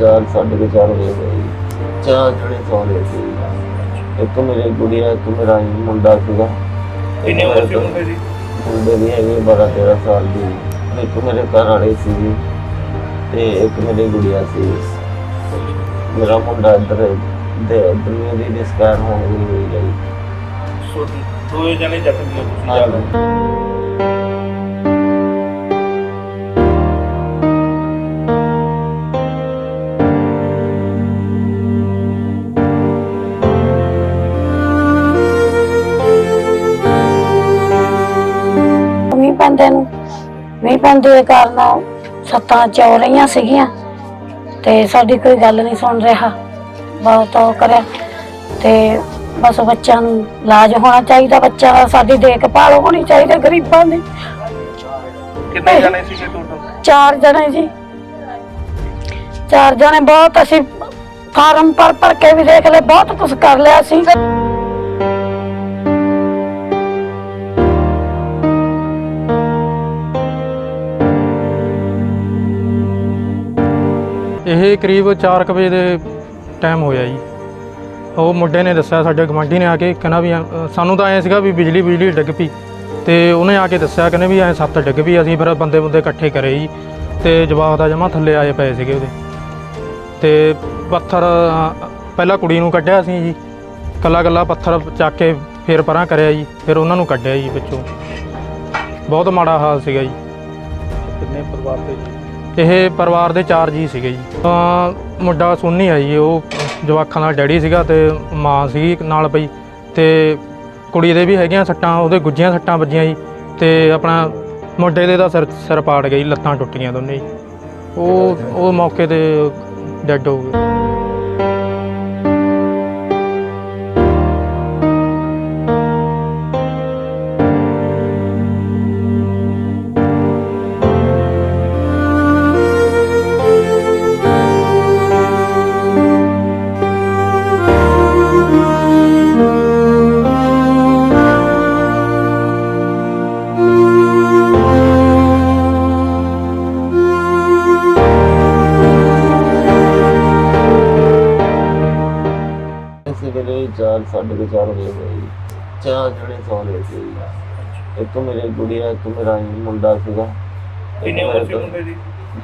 ਚਾਰ ਸਾਢੇ ਕੁ ਚਾਰ ਵਜੇ ਹੋਈ ਚਾਰ ਜਣੇ ਸੌ ਰਹੇ ਸੀ। ਇੱਕ ਮੇਰੇ ਗੁੜੀਆ ਇੱਕ ਮੇਰਾ ਮੁੰਡਾ ਸੀਗਾ। ਕਿੰਨੇ ਉਮਰ ਸੀ ਮੁੰਡੇ ਦੀ? ਮੁੰਡੇ ਦੀ ਹੈਗੀ 12 13 ਸਾਲ ਦੀ। ਇੱਕ ਮੇਰੇ ਘਰ ਵਾਲੇ ਸੀ। ਤੇ ਇੱਕ ਮੇਰੀ ਗੁੜੀਆ ਸੀ। ਮੇਰਾ ਮੁੰਡਾ ਇੱਧਰ ਦੇ ਦੁਨੀਆ ਦੀ ਡਿਸਕਾਰ ਹੋ ਗਈ ਹੋਈ ਹੈ। ਸੋ ਦੋਏ ਜਣੇ ਜ਼ਖਮੀ ਹੋ ਤੁਸੀਂ। ਪੈਂਦੇ ਨੂੰ। ਮੀਂਹ ਪੈਂਦੇ ਦੇ ਕਾਰਨ ਸੱਤਾਂ ਚੋ ਰਹੀਆਂ ਸੀਗੀਆਂ ਤੇ ਸਾਡੀ ਕੋਈ ਗੱਲ ਨਹੀਂ ਸੁਣ ਰਿਹਾ। ਬਹੁਤ ਉਹ ਕਰਿਆ ਤੇ ਬਸ ਬੱਚਿਆਂ ਨੂੰ ਇਲਾਜ ਹੋਣਾ ਚਾਹੀਦਾ ਬੱਚਿਆਂ ਦਾ ਸਾਡੀ ਦੇਖਭਾਲ ਹੋਣੀ ਚਾਹੀਦੀ ਗਰੀਬਾਂ ਦੀ। ਕਿੰਨੇ ਜਣੇ ਸੀਗੇ ਟੋਟਲ ਚਾਰ ਜਣੇ ਜੀ। ਚਾਰ ਜਣੇ ਬਹੁਤ ਅਸੀਂ ਫਾਰਮ ਭਰ ਭਰ ਕੇ ਵੀ ਦੇਖ ਲਏ ਬਹੁਤ ਕੁਝ ਕਰ ਲਿਆ ਸੀ। ਇਹ ਕਰੀਬ 4 ਵਜੇ ਦੇ ਟਾਈਮ ਹੋਇਆ ਜੀ। ਉਹ ਮੁੰਡੇ ਨੇ ਦੱਸਿਆ ਸਾਡੇ ਗਵਾਂਢੀ ਨੇ ਆ ਕੇ ਕਹਿੰਦਾ ਵੀ ਐਂ- ਸਾਨੂੰ ਤਾਂ ਐਂ ਸੀਗਾ ਵੀ ਬਿਜਲੀ ਬਿਜਲੀ ਡਿੱਗ ਪਈ। ਤੇ ਉਹਨੇ ਆ ਕੇ ਦੱਸਿਆ ਕਹਿੰਦੇ ਵੀ ਐਂ ਸੱਤ ਡਿੱਗ ਪਈ ਅਸੀਂ ਫਿਰ ਬੰਦੇ ਬੰਦੇ ਇਕੱਠੇ ਕਰੇ ਜੀ। ਤੇ ਜਵਾਬ ਦਾ ਜਮਾ ਥੱਲੇ ਆਏ ਪਏ ਸੀਗੇ ਉਹਦੇ। ਤੇ ਪੱਥਰ ਅ, ਪਹਿਲਾਂ ਕੁੜੀ ਨੂੰ ਕੱਢਿਆ ਸੀ ਜੀ। ਕੱਲਾ ਕੱਲਾ ਪੱਥਰ ਚੱਕ ਕੇ ਫਿਰ ਪਰਾਂ ਕਰਿਆ ਜੀ। ਫਿਰ ਉਹਨਾਂ ਨੂੰ ਕੱਢਿਆ ਜੀ ਵਿੱਚੋਂ ਬਹੁਤ ਮਾੜਾ ਹਾਲ ਸੀਗਾ ਜੀ। ਕਿੰਨੇ ਪਰਿਵਾਰ ਦੇ ਜੀ? ਇਹ ਪਰਿਵਾਰ ਦੇ ਚਾਰ ਜੀ ਸੀਗੇ ਜੀ। ਤਾਂ ਮੁੰਡਾ ਸੋਨੀ ਆ ਜੀ, ਉਹ ਜਵਾਖਾਂ ਦਾ ਡੈਡੀ ਸੀਗਾ ਤੇ ਮਾਂ ਸੀਗੀ ਨਾਲ ਪਈ ਤੇ ਕੁੜੀ ਦੇ ਵੀ ਹੈਗੀਆਂ ਸੱਟਾਂ, ਉਹਦੇ ਗੁੱਜੀਆਂ ਸੱਟਾਂ ਵੱਜੀਆਂ ਜੀ। ਤੇ ਆਪਣਾ ਮੁੰਡੇ ਦੇ ਦਾ ਸਿਰ ਸਿਰ ਪਾੜ ਗਈ ਲੱਤਾਂ ਟੁੱਟੀਆਂ ਦੋਨੇ ਜੀ। ਉਹ ਉਹ ਮੌਕੇ ਤੇ ਡੈੱਡ ਹੋ ਗਏ। ਚਾਰ ਸਾਢੇ ਕੁ ਚਾਰ ਵਜੇ ਹੋਈ ਚਾਰ ਜਣੇ ਸੌ ਰਹੇ ਸੀ ਇੱਕ ਮੇਰੇ ਗੁੜੀਆ ਇੱਕ ਮੇਰਾ ਮੁੰਡਾ ਸੀਗਾ। ਇੱਕ ਕਿੰਨੇ ਉਮਰ ਸੀ ਮੇਰੇ ਮੁੰਡੇ ਦੀ?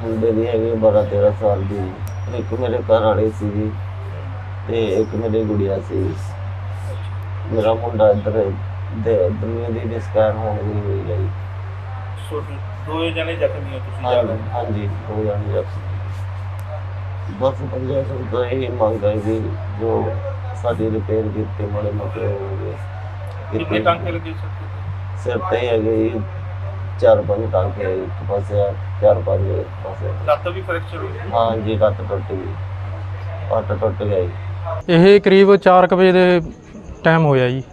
ਮੁੰਡੇ ਦੀ ਹੈਗੀ 12 13 ਸਾਲ ਦੀ। ਇੱਕ ਮੇਰੇ ਘਰ ਵਾਲੇ ਸੀ ਤੇ ਇੱਕ ਮੇਰੀ ਗੁੜੀਆ ਸੀ। ਮੇਰਾ ਮੁੰਡਾ ਇੱਧਰ ਦੇ ਦੁਨੀਆ ਦੀ ਡਿਸਕਾਰ ਹੋ ਗਈ ਹੋਈ ਹੈ ਜੀ। ਸੋ ਦੋਏ ਜਣੇ ਜ਼ਖਮੀ ਹੋ ਤੁਸੀਂ ਹਾਂਜੀ ਹੋ ਜਾਣੀ ਜਬ ਬਸ ਪੰਜਾਹ ਸੌ ਤੋਂ ਇਹ ਮੰਗ ਹੈ ਵੀ ਜੋ ਸਾਡੀ ਰਿਪੇਅਰ ਕੀਤੀ ਮਾੜੇ ਮੋਟੇ ਹੋ ਗਏ। ਕਿੰਨੇ ਟਾਂਕੇ ਲੱਗੇ ਸਰ ਸਿਰ ਤੇ ਹੈਗੇ ਜੀ। ਚਾਰ ਪੰਜ ਟਾਂਕੇ ਇੱਕ ਪਾਸੇ ਆ, ਚਾਰ ਪੰਜ ਇੱਕ ਪਾਸੇ ਲੱਤ ਵੀ ਫ੍ਰੈਕਚਰ ਹੋਈ ਹਾਂ ਜੀ ਲੱਤ ਟੁੱਟ ਗਈ। ਪੱਟ ਟੁੱਟ ਜੀ। ਇਹ ਕਰੀਬ 4 ਵਜੇ ਦੇ ਟਾਈਮ ਹੋਇਆ ਜੀ।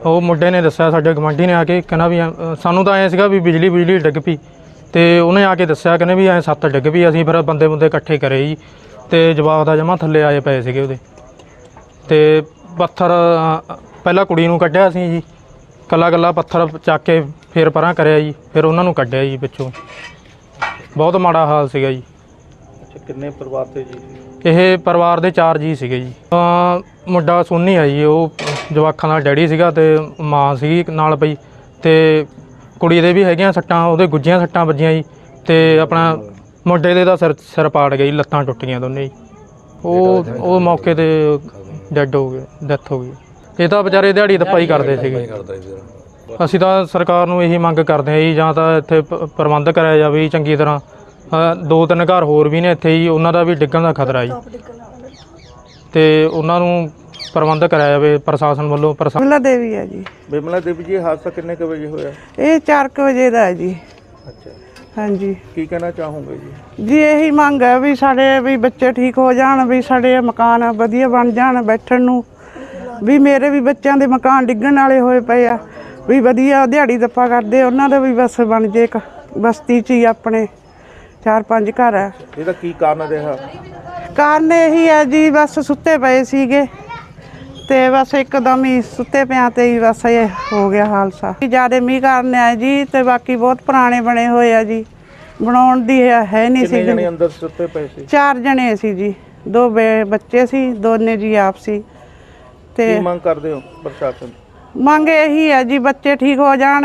ਉਹ ਮੁੰਡੇ ਨੇ ਦੱਸਿਆ ਸਾਡੇ ਗਵਾਂਢੀ ਨੇ ਆ ਕੇ ਕਹਿੰਦਾ ਵੀ ਸਾਨੂੰ ਤਾਂ ਐਂ ਸੀਗਾ ਵੀ ਬਿਜਲੀ ਬਿਜਲੀ ਡਿੱਗ ਪਈ। ਤੇ ਉਹਨੇ ਆ ਕੇ ਦੱਸਿਆ ਕਹਿੰਦੇ ਵੀ ਐਂ ਸੱਤ ਡਿੱਗ ਪਈ ਅਸੀਂ ਫਿਰ ਬੰਦੇ ਬੰਦੇ ਇਕੱਠੇ ਕਰੇ ਜੀ। ਤੇ ਜਵਾਬ ਦਾ ਜਮਾ ਥੱਲੇ ਆਏ ਪਏ ਸੀਗੇ ਉਹਦੇ। ਤੇ ਪੱਥਰ ਅ, ਪਹਿਲਾਂ ਕੁੜੀ ਨੂੰ ਕੱਢਿਆ ਸੀ ਜੀ। ਕੱਲਾ ਕੱਲਾ ਪੱਥਰ ਚੱਕ ਕੇ ਫਿਰ ਪਰਾਂ ਕਰਿਆ ਜੀ ਫਿਰ ਉਹਨਾਂ ਨੂੰ ਕੱਢਿਆ ਜੀ ਵਿੱਚੋਂ ਬਹੁਤ ਮਾੜਾ ਹਾਲ ਸੀਗਾ ਜੀ। ਅੱਛਾ ਕਿੰਨੇ ਪਰਿਵਾਰ ਦੇ ਜੀ? ਇਹ ਪਰਿਵਾਰ ਦੇ ਚਾਰ ਜੀ ਸੀਗੇ ਜੀ। ਤਾਂ ਮੁੰਡਾ ਸੋਨੀ ਆ ਜੀ ਉਹ ਜਵਾਖਾਂ ਦਾ ਡੈਡੀ ਸੀਗਾ ਤੇ ਮਾਂ ਸੀਗੀ ਨਾਲ ਪਈ। ਤੇ ਕੁੜੀ ਦੇ ਵੀ ਹੈਗੀਆਂ ਸੱਟਾਂ ਉਹਦੇ ਗੁੱਜੀਆਂ ਸੱਟਾਂ ਵੱਜੀਆਂ ਜੀ। ਤੇ ਆਪਣਾ ਮੁੰਡੇ ਦੇ ਦਾ ਸਿਰ ਸਿਰ ਪਾੜ ਗਈ ਲੱਤਾਂ ਟੁੱਟ ਗਈਆਂ ਦੋਨੇ ਜੀ। ਉਹ ਉਹ ਮੌਕੇ ਤੇ ਡੈੱਡ ਹੋ ਗਏ ਡੈਥ ਹੋ ਗਈ। ਇਹ ਤਾਂ ਵਿਚਾਰੇ ਦਿਹਾੜੀ ਦੱਪਾਈ ਕਰਦੇ ਸੀਗੇ। ਅਸੀਂ ਤਾਂ ਸਰਕਾਰ ਨੂੰ ਇਹੀ ਮੰਗ ਕਰਦੇ ਹਾਂ ਜੀ ਜਾਂ ਤਾਂ ਇੱਥੇ ਪ- ਪ੍ਰਬੰਧ ਕਰਿਆ ਜਾਵੇ ਜੀ ਚੰਗੀ ਤਰ੍ਹਾਂ। ਅ, ਦੋ ਤਿੰਨ ਘਰ ਹੋਰ ਵੀ ਨੇ ਇੱਥੇ ਜੀ ਉਹਨਾਂ ਦਾ ਵੀ ਡਿੱਗਣ ਦਾ ਖਤਰਾ ਜੀ। ਤੇ ਉਹਨਾਂ ਨੂੰ ਪ੍ਰਬੰਧ ਕਰਾਇਆ ਜਾਵੇ ਪ੍ਰਸ਼ਾਸਨ ਵੱਲੋਂ ਪ੍ਰਸ਼ਾ ਬਿਮਲਾ ਦੇਵੀ ਹੈ ਜੀ। ਬਿਮਲਾ ਦੇਵੀ ਜੀ ਹਾਦਸਾ ਕਿੰਨੇ ਕੁ ਵਜੇ ਹੋਇਆ? ਇਹ 4 ਵਜੇ ਦਾ ਹੈ ਜੀ। ਅੱਛਾ। ਹਾਂਜੀ। ਕੀ ਕਹਿਣਾ ਚਾਹੋਗੇ ਜੀ? ਜੀ ਇਹੀ ਮੰਗ ਹੈ ਵੀ ਸਾਡੇ ਵੀ ਬੱਚੇ ਠੀਕ ਹੋ ਜਾਣ ਵੀ ਸਾਡੇ ਮਕਾਨ ਵਧੀਆ ਬਣ ਜਾਣ ਬੈਠਣ ਨੂੰ। ਵੀ ਮੇਰੇ ਵੀ ਬੱਚਿਆਂ ਦੇ ਮਕਾਨ ਡਿੱਗਣ ਵਾਲੇ ਹੋਏ ਪਏ ਆ। ਵੀ ਵਧੀਆ ਦਿਹਾੜੀ ਦੱਪਾ ਕਰਦੇ ਉਹਨਾਂ ਦਾ ਵੀ ਬਸ ਬਣ ਜੇ ਇੱਕ ਬਸਤੀ 'ਚ ਹੀ ਆਪਣੇ ਚਾਰ ਪੰਜ ਘਰ ਹੈ ਇਹਦਾ ਕੀ ਕਾਰਨ ਰਿਹਾ? ਕਾਰਨ ਇਹੀ ਹੈ ਜੀ ਬਸ ਸੁੱਤੇ ਪਏ ਸੀਗੇ। ਤੇ ਬਸ ਇੱਕਦਮ ਹੀ ਸੁੱਤੇ ਪਿਆਂ ਤੇ ਹੀ ਬਸ ਇਹ ਹੋ ਗਿਆ ਹਾਲਸਾ। ਜ਼ਿਆਦਾ ਮੀਂਹ ਕਾਰਨ ਹੈ ਜੀ ਤੇ ਬਾਕੀ ਬਹੁਤ ਪੁਰਾਣੇ ਬਣੇ ਹੋਏ ਆ ਜੀ। ਬਣਾਉਣ ਦੀ ਹੈ ਹੈ ਨਹੀਂ ਕਿੰਨੇ ਸੀ ਜਣੇ ਅੰਦਰ ਸੁੱਤੇ ਪਏ ਸੀ? ਚਾਰ ਜਣੇ ਸੀ ਜੀ। ਦੋ ਬੱਚੇ ਸੀ ਦੋਨੇ ਜੀ ਆਪ ਸੀ। ਕੀ ਤੇ ਮੰਗ ਕਰਦੇ ਹੋ ਪ੍ਰਸ਼ਾਸਨ? ਮੰਗ ਇਹੀ ਹੈ ਜੀ ਬੱਚੇ ਠੀਕ ਹੋ ਜਾਣ।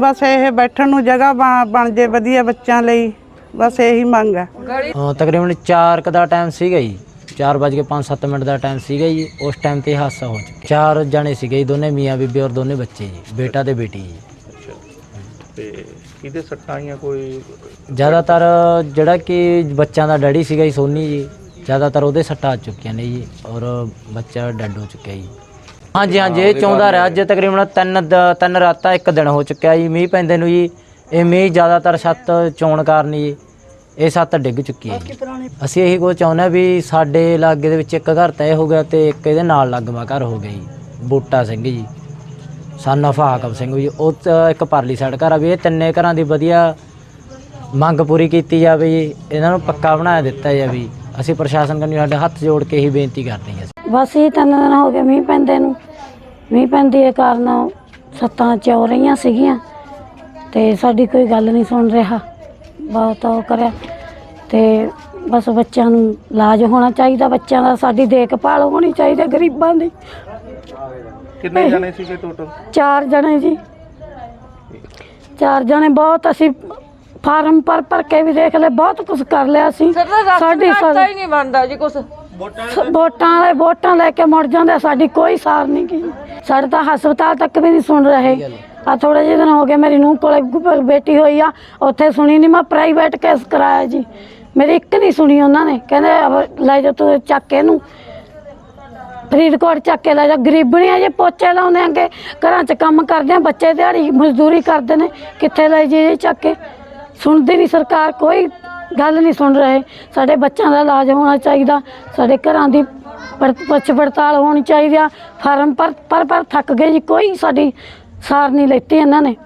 ਬਸ ਇਹ ਬੈਠਣ ਨੂੰ ਜਗ੍ਹਾ ਬਣ- ਜੇ ਵਧੀਆ ਬੱਚਿਆਂ ਲਈ। ਬਸ ਇਹੀ ਮੰਗ ਹੈ ਅ, ਤਕਰੀਬਨ 4 ਕ ਦਾ ਟਾਈਮ ਸੀਗਾ ਜੀ। 4:05-7 ਮਿੰਟ ਦਾ ਟਾਈਮ ਸੀਗਾ ਜੀ ਉਸ ਟਾਈਮ ਤੇ ਇਹ ਹਾਦਸਾ ਹੋ ਚੁੱਕਿਆ। ਚਾਰ ਜਣੇ ਸੀਗੇ ਜੀ ਦੋਨੇ ਮੀਆਂ ਬੀਬੀ ਔਰ ਦੋਨੇ ਬੱਚੇ ਜੀ ਬੇਟਾ ਤੇ ਬੇਟੀ ਜੀ। ਅੱਛਾ। ਤੇ ਕਿਹਦੇ ਸੱਟਾਂ ਆਈਆਂ ਕੋਈ? ਜ਼ਿਆਦਾਤਰ ਜਿਹੜਾ ਕਿ ਬੱਚਿਆਂ ਦਾ ਡੈਡੀ ਸੀਗਾ ਜੀ ਸੋਨੀ ਜੀ ਜ਼ਿਆਦਾਤਰ ਉਹਦੇ ਸੱਟਾਂ ਆ ਚੁੱਕੀਆਂ ਨੇ ਜੀ ਔਰ ਬੱਚਾ ਡੈਡ ਹੋ ਚੁੱਕਿਆ ਜੀ। ਹਾਂਜੀ ਹਾਂਜੀ ਇਹ ਚਾਹੁੰਦਾ ਰਿਹਾ ਅੱਜ ਤਕਰੀਬਨ ਤਿੰਨ ਦ- ਤਿੰਨ ਰਾਤਾਂ ਇੱਕ ਦਿਨ ਹੋ ਚੁੱਕਿਆ ਜੀ ਮੀਂਹ ਪੈਂਦੇ ਨੂੰ ਜੀ ਇਹ ਮੀਂਹ ਜ਼ਿਆਦਾਤਰ ਛੱਤ ਚੋਣ ਕਾਰਨ ਜੀ ਇਹ ਛੱਤ ਡਿੱਗ ਚੁੱਕੀ ਹੈ ਜੀ। ਅਸੀਂ ਇਹੀ ਕੁਝ ਚਾਹੁੰਦੇ ਹਾਂ ਵੀ ਸਾਡੇ ਲਾਗੇ ਦੇ ਵਿੱਚ ਇੱਕ ਘਰ ਤੈ ਹੋ ਗਿਆ ਤੇ ਇੱਕ ਇਹਦੇ ਨਾਲ ਲੱਗਵਾ ਘਰ ਹੋ ਗਿਆ ਜੀ। ਬੂਟਾ ਸਿੰਘ ਜੀ ਸਨ of ਹਾਕਮ ਸਿੰਘ ਜੀ। ਉਹ ਇੱਕ ਪਰਲੀ ਸਾਈਡ ਘਰ ਆ ਵੀ ਇਹ ਤਿੰਨੇ ਘਰਾਂ ਦੀ ਵਧੀਆ ਮੰਗ ਪੂਰੀ ਕੀਤੀ ਜਾਵੇ ਜੀ। ਇਹਨਾਂ ਨੂੰ ਪੱਕਾ ਬਣਾਇਆ ਦਿੱਤਾ ਜਾਵੇ। ਜੀ। ਅਸੀਂ ਪ੍ਰਸ਼ਾਸਨ ਕੰਨੀ ਸਾਡੇ ਹੱਥ ਜੋੜ ਕੇ ਹੀ ਬੇਨਤੀ ਕਰਦੇ ਹਾਂ ਜੀ। ਬਸ ਇਹ ਤਿੰਨ ਦਿਨ ਹੋ ਗਏ ਮੀਂਹ ਪੈਂਦੇ ਨੂੰ। ਮੀਂਹ ਪੈਂਦੇ ਦੇ ਕਾਰਨ ਸੱਤਾਂ ਚੋ ਰਹੀਆਂ ਸੀਗੀਆਂ ਤੇ ਸਾਡੀ ਕੋਈ ਗੱਲ ਨਹੀਂ ਸੁਣ ਰਿਹਾ। ਬਹੁਤ ਉਹ ਕਰਿਆ। ਤੇ ਬਸ ਬੱਚਿਆਂ ਨੂੰ ਇਲਾਜ ਹੋਣਾ ਚਾਹੀਦਾ ਬੱਚਿਆਂ ਦਾ ਸਾਡੀ ਦੇਖਭਾਲ ਹੋਣੀ ਚਾਹੀਦੀ ਹੈ ਗਰੀਬਾਂ ਦੀ। ਕਿੰਨੇ ਜਣੇ ਸੀਗੇ ਟੋਟਲ ਚਾਰ ਜਣੇ ਜੀ। ਚਾਰ ਜਣੇ ਬਹੁਤ ਅਸੀਂ ਫਾਰਮ ਭਰ ਭਰ ਕੇ ਵੀ ਦੇਖ ਲਏ ਬਹੁਤ ਕੁਝ ਕਰ ਲਿਆ ਅਸੀਂ। ਸਾਡੀ ਸਾ- ਹੀ ਨਹੀਂ ਬਣਦਾ ਜੀ ਕੁਛ। ਵੋਟਾਂ ਵਾਲੇ ਵੋਟਾਂ ਲੈ ਕੇ ਮੁੜ ਜਾਂਦੇ ਸਾਡੀ ਕੋਈ ਸਾਰ ਨਹੀਂ ਗਈ ਸਾਡੇ ਤਾਂ ਹਸਪਤਾਲ ਤੱਕ ਵੀ ਨਹੀਂ ਸੁਣ ਰਹੇ। ਆ ਥੋੜੇ ਜਿਹੇ ਦਿਨ ਹੋ ਗਏ ਮੇਰੀ ਨੂੰਹ ਕੋਲੇ ਬੇਟੀ ਹੋਈ ਆ ਉੱਥੇ ਸੁਣੀ ਨਹੀਂ ਮੈਂ ਪ੍ਰਾਈਵੇਟ ਕੇਸ ਕਰਾਇਆ ਜੀ। ਮੇਰੀ ਇੱਕ ਨਹੀਂ ਸੁਣੀ ਉਹਨਾਂ ਨੇ। ਕਹਿੰਦੇ ਅਬ ਲੈ ਜਾ ਤੂੰ ਚੱਕ ਕੇ ਇਹਨੂੰ। ਫਰੀਦਕੋਟ ਚੱਕ ਕੇ ਲੈ ਜਾ। ਗਰੀਬਣੀਆਂ ਜੇ ਪੋਚੇ ਲਾਉਂਦੇ ਆਂਗੇ ਘਰਾਂ 'ਚ ਕੰਮ ਕਰਦੇ ਆ, ਬੱਚੇ ਦਿਹਾੜੀ ਮਜ਼ਦੂਰੀ ਕਰਦੇ ਨੇ। ਕਿੱਥੇ ਲੈ ਜੇ ਚੱਕ ਕੇ? ਸੁਣਦੀ ਨਹੀਂ ਸਰਕਾਰ, ਕੋਈ ਗੱਲ ਨਹੀਂ ਸੁਣ ਰਹੇ। ਸਾਡੇ ਬੱਚਿਆਂ ਦਾ ਇਲਾਜ ਹੋਣਾ ਚਾਹੀਦਾ। ਸਾਡੇ ਘਰਾਂ ਦੀ ਪਰ- ਪੁੱਛ ਪੜਤਾਲ ਹੋਣੀ ਚਾਹੀਦੀ ਆ। ਫਾਰਮ ਪਰ ਪਰ ਪਰ ਥੱਕ ਗਏ ਜੀ। ਕੋਈ ਸਾਡੀ ਸਾਰ ਨਹੀਂ ਲੈਤੀ ਇਹਨਾਂ ਨੇ।